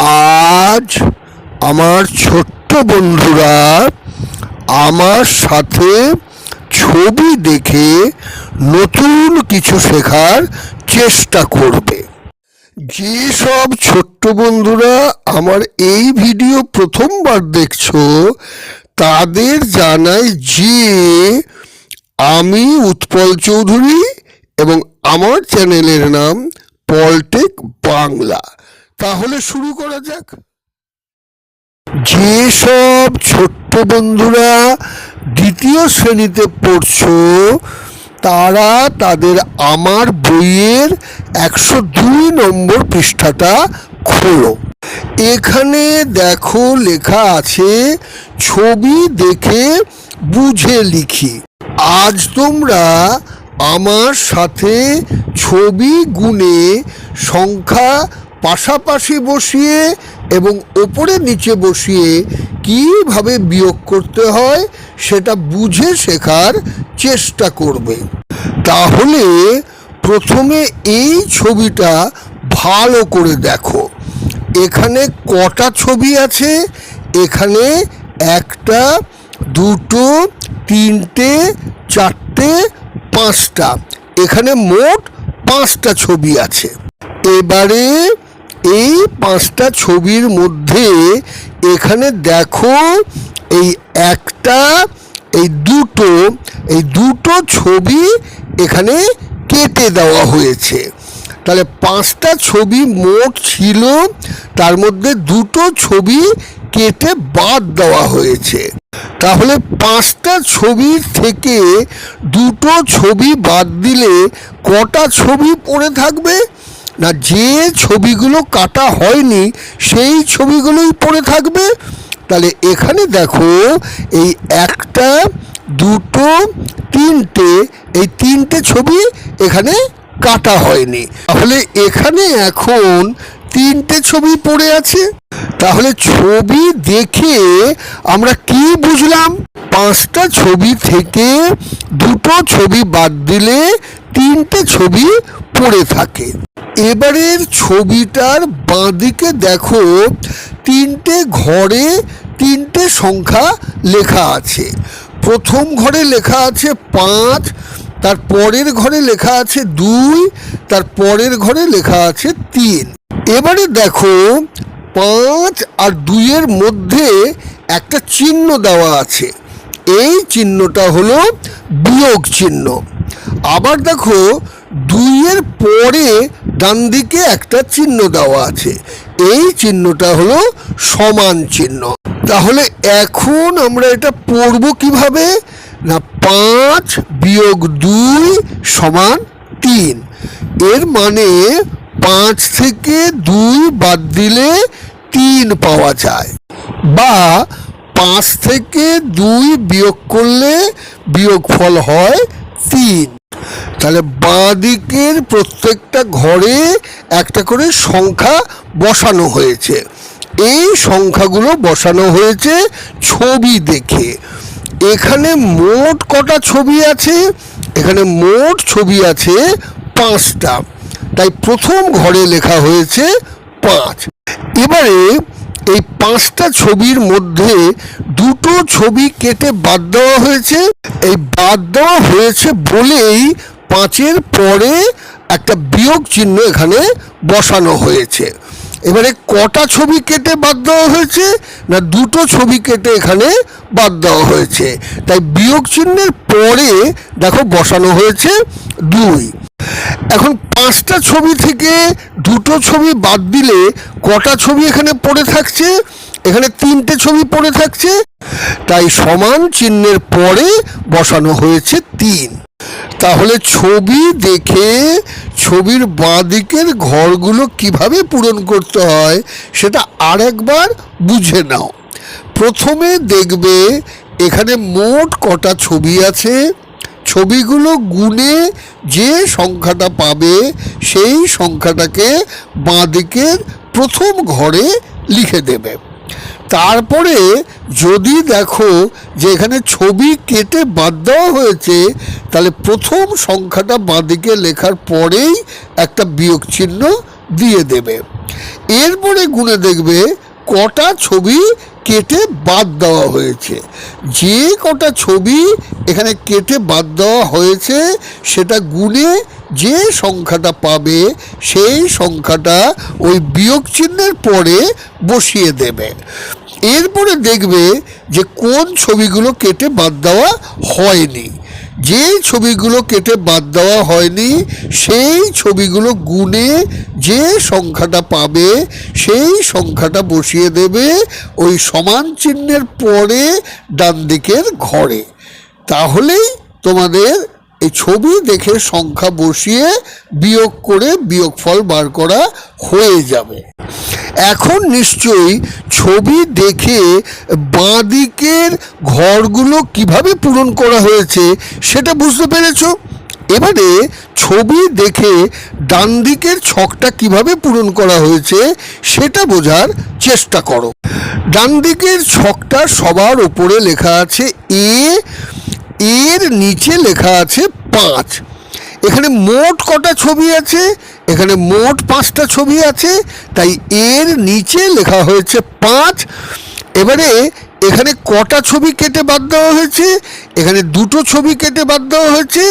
আজ আমার ছোট্ট বন্ধুরা আমার সাথে ছবি দেখে নতুন কিছু শেখার চেষ্টা করবে। যেসব ছোট্ট বন্ধুরা আমার এই ভিডিও প্রথমবার দেখছ, তাদের জানাই যে আমি উৎপল চৌধুরী এবং আমার চ্যানেলের নাম পলটেক বাংলা। তাহলে শুরু করা যাক। যেসব ছোট্ট বন্ধুরা দ্বিতীয় শ্রেণীতে পড়ছো, তারা তাদের আমার বইয়ের একশো দুই নম্বর পৃষ্ঠাটা খোলো। এখানে দেখো লেখা আছে, ছবি দেখে বুঝে লিখি। আজ তোমরা আমার সাথে ছবি গুনে সংখ্যা পাশাপাশি বসিয়ে এবং ওপরে নিচে বসিয়ে কীভাবে বিয়োগ করতে হয় সেটা বুঝে শেখার চেষ্টা করবে। তাহলে প্রথমে এই ছবিটা ভালো করে দেখো। এখানে কটা ছবি আছে? এখানে একটা, দুটো, তিনটে, চারটে, পাঁচটা। এখানে মোট পাঁচটা ছবি আছে। এবারে এই পাঁচটা ছবির মধ্যে এখানে দেখো এই একটা, এই দুটো এই দুটো ছবি এখানে কেটে দেওয়া হয়েছে। তাহলে পাঁচটা ছবি মোট ছিল, তার মধ্যে দুটো ছবি কেটে বাদ দেওয়া হয়েছে। তাহলে পাঁচটা ছবির থেকে দুটো ছবি বাদ দিলে কটা ছবি পড়ে থাকবে? না, যে ছবিগুলো কাটা হয়নি, সেই ছবিগুলোই পড়ে থাকবে। তাহলে এখানে দেখো, এই একটা, দুটো, তিনটে, এই তিনটে ছবি এখানে কাটা হয়নি। তাহলে এখানে এখন তিনটে ছবি পড়ে আছে। তাহলে ছবি দেখে আমরা কি বুঝলাম? পাঁচটা ছবি থেকে দুটো ছবি বাদ দিলে তিনটে ছবি পড়ে থাকে। এবারের ছবিটার বাঁদিকে দেখো, তিনটে ঘরে তিনটে সংখ্যা লেখা আছে। প্রথম ঘরে লেখা আছে পাঁচ, তার পরের ঘরে লেখা আছে দুই, তার পরের ঘরে লেখা আছে তিন। এবারে দেখো, পাঁচ আর দুইয়ের মধ্যে একটা চিহ্ন দেওয়া আছে। এই চিহ্নটা হলো বিয়োগ চিহ্ন। আবার দেখো, দুইয়ের পরে ডান দিকে একটা চিহ্ন দেওয়া আছে। এই চিহ্নটা হলো সমান চিহ্ন। তাহলে এখন আমরা এটা পড়ব কীভাবে? না, পাঁচ বিয়োগ দুই সমান তিন। এর মানে পাঁচ থেকে দুই বাদ দিলে তিন পাওয়া যায়। বা পাঁচ থেকে দুই বিয়োগ করলে বিয়োগফল হয় তিন। তাহলে বাঁ দিকের প্রত্যেকটা ঘরে একটা করে সংখ্যা বসানো হয়েছে। এই সংখ্যাগুলো বসানো হয়েছে ছবি দেখে। এখানে মোট কটা ছবি আছে? এখানে মোট ছবি আছে পাঁচটা। তাই প্রথম ঘরে লেখা হয়েছে পাঁচ। এবারে এই পাঁচটা ছবির মধ্যে দুটো ছবি কেটে বাদ দেওয়া হয়েছে। এই বাদ দেওয়া হয়েছে বলেই পাঁচের পরে একটা বিয়োগ চিহ্ন এখানে বসানো হয়েছে। এবারে কটা ছবি কেটে বাদ দেওয়া হয়েছে না দুটো ছবি কেটে এখানে বাদ দেওয়া হয়েছে? তাই বিয়োগ চিহ্নের পরে দেখো বসানো হয়েছে দুই। এখন পাঁচটা ছবি থেকে দুটো ছবি বাদ দিলে কটা ছবি এখানে পড়ে থাকছে? এখানে তিনটে ছবি পড়ে থাকছে, তাই সমান চিহ্নের পরে বসানো হয়েছে তিন। তাহলে ছবি দেখে ছবির বাঁ দিকের ঘরগুলো কীভাবে পূরণ করতে হয় সেটা আরেকবার বুঝে নাও। প্রথমে দেখবে এখানে মোট কটা ছবি আছে, ছবিগুলো গুনে যে সংখ্যাটা পাবে সেই সংখ্যাটাকে বাঁ দিকের প্রথম ঘরে লিখে দেবে। তারপরে যদি দেখো যে এখানে ছবি কেটে বাদ দেওয়া হয়েছে, তাহলে প্রথম সংখ্যাটা বাঁদিকে লেখার পরেই একটা বিয়োগ চিহ্ন দিয়ে দেবে। এরপরে গুণে দেখবে কটা ছবি কেটে বাদ দেওয়া হয়েছে। যে কটা ছবি এখানে কেটে বাদ দেওয়া হয়েছে, সেটা গুণে যে সংখ্যাটা পাবে, সেই সংখ্যাটা ওই বিয়োগ চিহ্নের পরে বসিয়ে দেবে। এরপরে দেখবে যে কোন ছবিগুলো কেটে বাদ দেওয়া হয়নি। যে ছবিগুলো কেটে বাদ দেওয়া হয়নি, সেই ছবিগুলো গুণে যে সংখ্যাটা পাবে, সেই সংখ্যাটা বসিয়ে দেবে ওই সমান চিহ্নের পরে ডান দিকের ঘরে। তাহলেই তোমাদের এই ছবি দেখে সংখ্যা বসিয়ে বিয়োগ করে বিয়োগফল বার করা হয়ে যাবে। এখন নিশ্চয়ই ছবি দেখে বাঁদিকের ঘরগুলো কীভাবে পূরণ করা হয়েছে সেটা বুঝতে পেরেছ? এবারে ছবি দেখে ডান দিকের ছকটা কীভাবে পূরণ করা হয়েছে সেটা বোঝার চেষ্টা করো। ডান দিকের ছকটা সবার ওপরে লেখা আছে এ এর নিচে লেখা আছে পাঁচ। এখানে মোট কটা ছবি আছে? এখানে মোট পাঁচটা ছবি আছে, তাই এর নিচে লেখা হয়েছে পাঁচ। এবারে এখানে কটা ছবি কেটে বাদ দেওয়া হয়েছে? এখানে দুটো ছবি কেটে বাদ দেওয়া হয়েছে,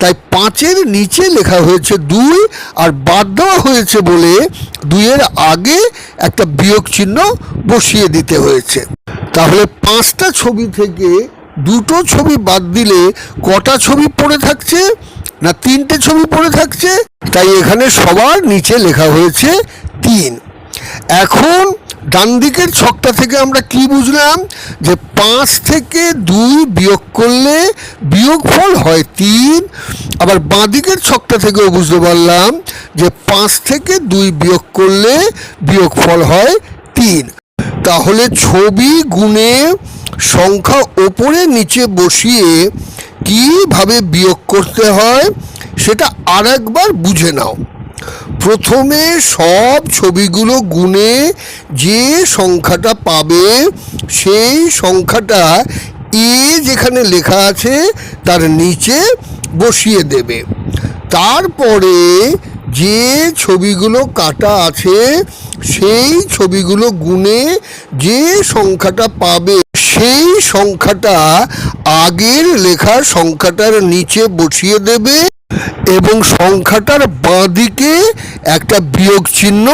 তাই পাঁচের নিচে লেখা হয়েছে দুই, আর বাদ দেওয়া হয়েছে বলে দুইয়ের আগে একটা বিয়োগ চিহ্ন বসিয়ে দিতে হয়েছে। তাহলে পাঁচটা ছবি থেকে দুটো ছবি বাদ দিলে কটা ছবি পড়ে থাকছে না তিনটে ছবি পড়ে থাকছে? তাই এখানে সবার নিচে লেখা হয়েছে তিন। এখন ডান দিকের ছকটা থেকে আমরা কি বুঝলাম? যে পাঁচ থেকে দুই বিয়োগ করলে বিয়োগফল হয় তিন। আবার বাঁ দিকের ছকটা থেকেও বুঝতে পারলাম যে পাঁচ থেকে দুই বিয়োগ করলে বিয়োগফল হয় তিন। তাহলে ছবি গুণে সংখ্যা ওপরে নিচে বসিয়ে কীভাবে বিয়োগ করতে হয় সেটা আরেকবার বুঝে নাও। প্রথমে সব ছবিগুলো গুণে যে সংখ্যাটা পাবে সেই সংখ্যাটা এ যেখানে লেখা আছে তার নিচে বসিয়ে দেবে। তারপরে যে ছবিগুলো কাটা আছে, সেই ছবিগুলো গুণে যে সংখ্যাটা পাবে, সেই সংখ্যাটা আগের লেখা সংখ্যাটার নিচে বসিয়ে দেবে এবং সংখ্যাটার বাঁদিকে একটা বিয়োগ চিহ্ন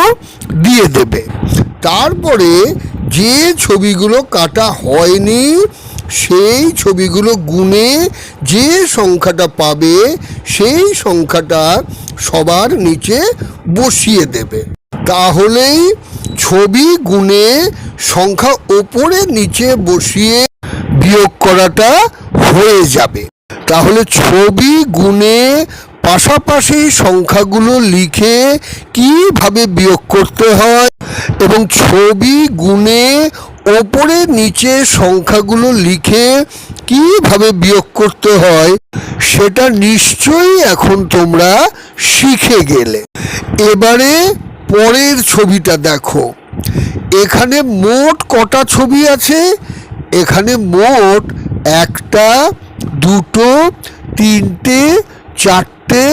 দিয়ে দেবে। তারপরে যে ছবিগুলো কাটা হয়নি সেই ছবিগুলো গুণে যে সংখ্যাটা পাবে, সেই সংখ্যাটা সবার নিচে বসিয়ে দেবে। তাহলেই ছবি গুণে সংখ্যা ওপরে নিচে বসিয়ে বিয়োগ করাটা হয়ে যাবে। তাহলে ছবি গুণে পাশাপাশি সংখ্যাগুলো লিখে কীভাবে বিয়োগ করতে হয়? এবং ছবি গুণে ওপরে নিচে সংখ্যাগুলো লিখে কীভাবে বিয়োগ করতে হয়, সেটা নিশ্চয়ই এখন তোমরা শিখে গেলে। এবারে পরের ছবিটা দেখো। এখানে মোট কটা ছবি আছে? এখানে মোট একটা, দুটো, তিনটে, চারটে,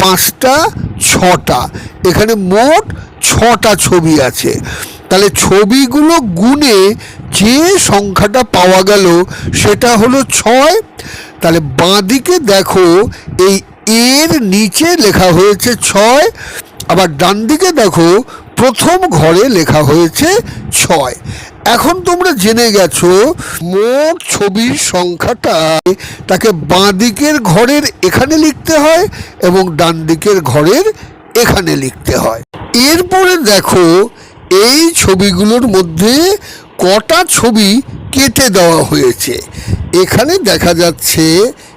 পাঁচটা, ছটা। এখানে মোট ছটা ছবি আছে। তাহলে ছবিগুলো গুণে যে সংখ্যাটা পাওয়া গেল সেটা হলো ছয়। তাহলে বাঁদিকে দেখো, এই এর নিচে লেখা হয়েছে ছয়। আবার ডান দিকে দেখো, প্রথম ঘরে লেখা হয়েছে ছয়। এখন তোমরা জেনে গেছো, মোট ছবির সংখ্যাটা তাকে বাঁ দিকের ঘরের এখানে লিখতে হয় এবং ডান দিকের ঘরের এখানে লিখতে হয়। এরপরে দেখো, এই ছবিগুলোর মধ্যে কটা ছবি কেটে দেওয়া হয়েছে। এখানে দেখা যাচ্ছে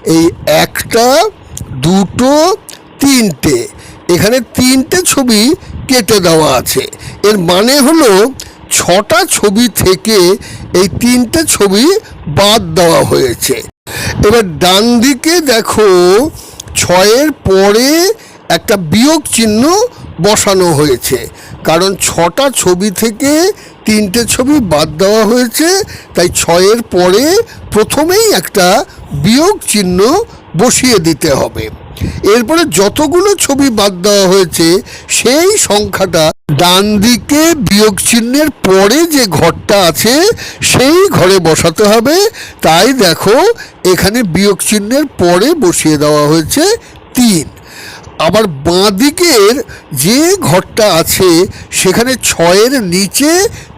এই একটা, দুটো, তিনটে। এখানে তিনটে ছবি কেটে দেওয়া আছে। এর মানে হলো ছটা ছবি থেকে এই তিনটে ছবি বাদ দেওয়া হয়েছে। এবার ডান দিকে দেখো, ছয়ের পরে একটা বিয়োগ চিহ্ন বসানো হয়েছে। কারণ ছটা ছবি থেকে তিনটে ছবি বাদ দেওয়া হয়েছে, তাই ছয়ের পরে প্রথমেই একটা বিয়োগ চিহ্ন বসিয়ে দিতে হবে। এরপরে যতগুলো ছবি বাদ দেওয়া হয়েছে, সেই সংখ্যাটা ডান দিকে বিয়োগ চিহ্নের পরে যে ঘরটা আছে, সেই ঘরে বসাতে হবে। তাই দেখো, এখানে বিয়োগ চিহ্নের পরে বসিয়ে দেওয়া হয়েছে তিন। আবার বাঁ দিকের যে ঘরটা আছে, সেখানে ছয়ের নিচে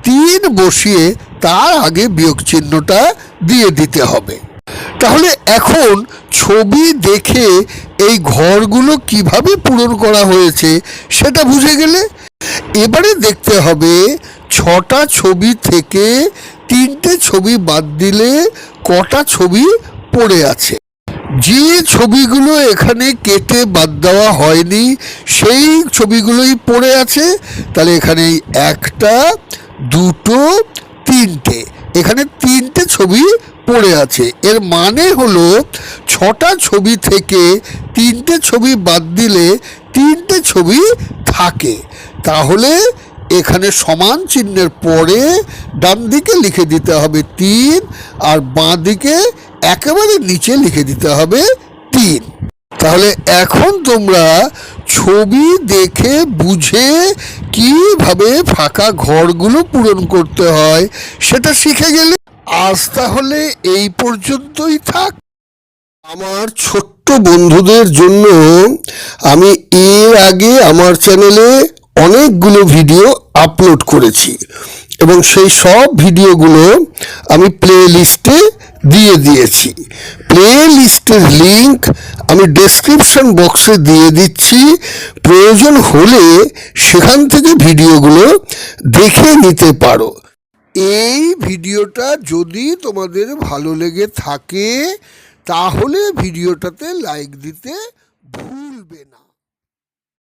তিন বসিয়ে তার আগে বিয়োগ চিহ্নটা দিয়ে দিতে হবে। তাহলে এখন ছবি দেখে এই ঘরগুলো কীভাবে পূরণ করা হয়েছে সেটা বুঝে গেলে এবারে দেখতে হবে ছটা ছবি থেকে তিনটে ছবি বাদ দিলে কটা ছবি পড়ে আছে। যে ছবিগুলো এখানে কেটে বাদ দেওয়া হয়নি, সেই ছবিগুলোই পড়ে আছে। তাহলে এখানে একটা, দুটো, তিনটে। এখানে তিনটে ছবি পড়ে আছে। এর মানে হলো ছটা ছবি থেকে তিনটে ছবি বাদ দিলে তিনটে ছবি থাকে। তাহলে এখানে সমান চিহ্নের পরে ডান দিকে লিখে দিতে হবে তিন আর বাঁ দিকে একেবারে নিচে লিখে দিতে হবে তিন। তাহলে এখন তোমরা ছবি দেখে বুঝে কীভাবে ফাঁকা ঘরগুলো পূরণ করতে হয় সেটা শিখে গেলে আজ তাহলে এই পর্যন্তই থাক। আমার ছোট্ট বন্ধুদের জন্য আমি এর আগে আমার চ্যানেলে অনেকগুলো ভিডিও আপলোড করেছি এবং সেই সব ভিডিওগুলো আমি প্লে লিস্টে দিয়ে দিয়েছি। প্লে লিস্টের লিঙ্ক আমি ডেসক্রিপশন বক্সে দিয়ে দিচ্ছি। প্রয়োজন হলে সেখান থেকে ভিডিওগুলো দেখে নিতে পারো। এই ভিডিওটা যদি তোমাদের ভালো লেগে থাকে, তাহলে ভিডিওটাতে লাইক দিতে ভুলবে না।